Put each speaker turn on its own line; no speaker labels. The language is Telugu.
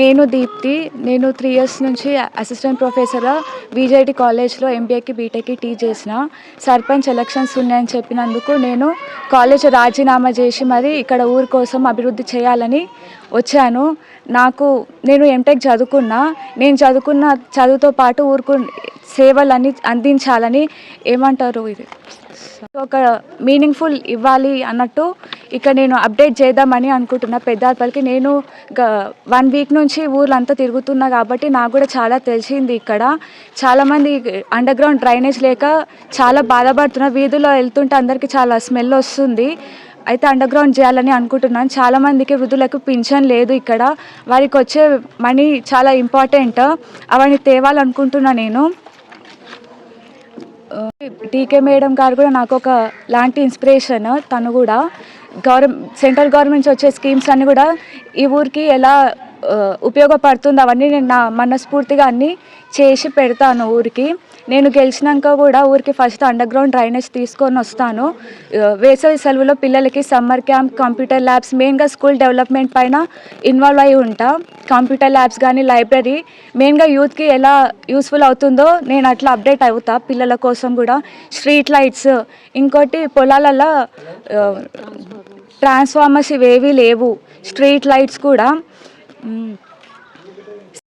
నేను దీప్తి నేను త్రీ ఇయర్స్ నుంచి అసిస్టెంట్ ప్రొఫెసర్గా బీజేటి కాలేజ్లో ఎంబీఏకి బీటెక్కి టీ చేసిన. సర్పంచ్ ఎలక్షన్స్ ఉన్నాయని చెప్పినందుకు నేను కాలేజ్ రాజీనామా చేసి మరి ఇక్కడ ఊరి కోసం అభివృద్ధి చేయాలని వచ్చాను. నాకు నేను ఎంటెక్ చదువుకున్నా. నేను చదువుకున్న చదువుతో పాటు ఊరుకు సేవలన్నీ అందించాలని ఏమంటారు ఇది? ఒక మీనింగ్ఫుల్ ఇవ్వాలి అన్నట్టు ఇక్కడ నేను అప్డేట్ చేద్దామని అనుకుంటున్నా. పెద్దపల్లికి నేను వన్ వీక్ నుంచి ఊర్లంతా తిరుగుతున్నా కాబట్టి నాకు కూడా చాలా తెలిసింది ఇక్కడ. చాలామంది అండర్ గ్రౌండ్ డ్రైనేజ్ లేక చాలా బాధపడుతున్నా వీధుల్లో వెళ్తుంటే అందరికీ చాలా స్మెల్ వస్తుంది. అయితే అండర్ గ్రౌండ్ చేయాలని అనుకుంటున్నాను. చాలామందికి వృద్ధులకు పింఛన్ లేదు ఇక్కడ. వారికి వచ్చే మనీ చాలా ఇంపార్టెంట్ అవన్నీ తేవాలనుకుంటున్నా నేను. టీకే మేడం గారు కూడా నాకు ఒక లాంటి ఇన్స్పిరేషన్ తను కూడా గవర్నమెంట్ సెంట్రల్ గవర్నమెంట్ వచ్చే స్కీమ్స్ అన్నీ కూడా ఈ ఊరికి ఎలా ఉపయోగపడుతుంది అవన్నీ నేను నా మనస్ఫూర్తిగా అన్నీ చేసి పెడతాను ఊరికి. నేను గెలిచినాక కూడా ఊరికి ఫస్ట్ అండర్ గ్రౌండ్ డ్రైనేజ్ తీసుకొని వస్తాను. వేసవి సెలవులో పిల్లలకి సమ్మర్ క్యాంప్ కంప్యూటర్ ల్యాబ్స్ మెయిన్గా స్కూల్ డెవలప్మెంట్ పైన ఇన్వాల్వ్ అయి ఉంటాను కంప్యూటర్ ల్యాబ్స్ కానీ లైబ్రరీ మెయిన్గా యూత్కి ఎలా యూస్ఫుల్ అవుతుందో నేను అట్లా అప్డేట్ అవుతా పిల్లల కోసం కూడా. స్ట్రీట్ లైట్స్ ఇంకోటి పొలాలలో ట్రాన్స్ఫార్మర్స్ ఇవేవీ లేవు. స్ట్రీట్ లైట్స్ కూడా